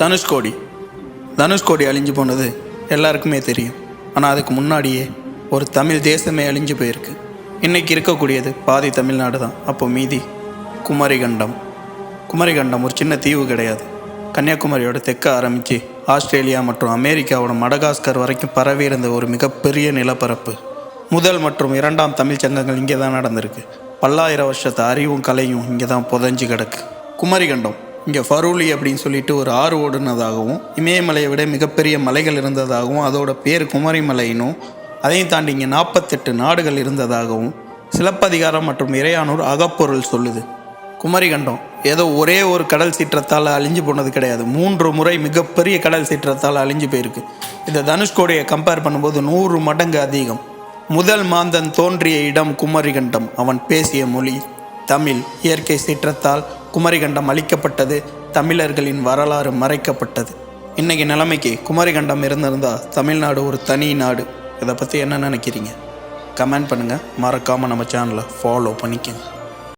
தனுஷ்கோடி. தனுஷ்கோடி அழிஞ்சு போனது எல்லாருக்குமே தெரியும். ஆனால் அதுக்கு முன்னாடியே ஒரு தமிழ் தேசமே அழிஞ்சு போயிருக்கு. இன்றைக்கி இருக்கக்கூடியது பாதி தமிழ்நாடு தான். அப்போ மீதி குமரிகண்டம். குமரிகண்டம் ஒரு சின்ன தீவு கிடையாது. கன்னியாகுமரியோட தெற்க ஆரம்பித்து ஆஸ்திரேலியா மற்றும் அமெரிக்காவோட மடகாஸ்கர் வரைக்கும் பரவி இருந்த ஒரு மிகப்பெரிய நிலப்பரப்பு. முதல் மற்றும் இரண்டாம் தமிழ் சங்கங்கள் இங்கே தான் நடந்திருக்கு. பல்லாயிரம் வருஷத்து அறிவும் கலையும் இங்கே தான் புதஞ்சு கிடக்கு. குமரிகண்டம். இங்கே ஃபரூலி அப்படின்னு சொல்லிட்டு ஒரு ஆறு ஓடுனதாகவும் இமயமலையை விட மிகப்பெரிய மலைகள் இருந்ததாகவும் அதோட பேர் குமரிமலைனும் அதையும் தாண்டி இங்கே நாற்பத்தெட்டு நாடுகள் இருந்ததாகவும் சிலப்பதிகாரம் மற்றும் இறையானூர் அகப்பொருள் சொல்லுது. குமரிகண்டம் ஏதோ ஒரே ஒரு கடல் சீற்றத்தால் அழிஞ்சு போனது கிடையாது. மூன்று முறை மிகப்பெரிய கடல் சீற்றத்தால் அழிஞ்சு போயிருக்கு. இந்த தனுஷ்கோடியை கம்பேர் பண்ணும்போது நூறு மடங்கு அதிகம். முதல் மாந்தன் தோன்றிய இடம் குமரிகண்டம். அவன் பேசிய மொழி தமிழ். இயற்கை சீற்றத்தால் குமரிகண்டம் அழிக்கப்பட்டது. தமிழர்களின் வரலாறு மறைக்கப்பட்டது. இன்றைக்கி நிலைமைக்கு குமரிகண்டம் இருந்திருந்தால் தமிழ்நாடு ஒரு தனி நாடு. இதை பற்றி என்ன நினைக்கிறீங்க? கமெண்ட் பண்ணுங்கள் மறக்காமல் நம்ம சேனலை ஃபாலோ பண்ணிக்கங்க.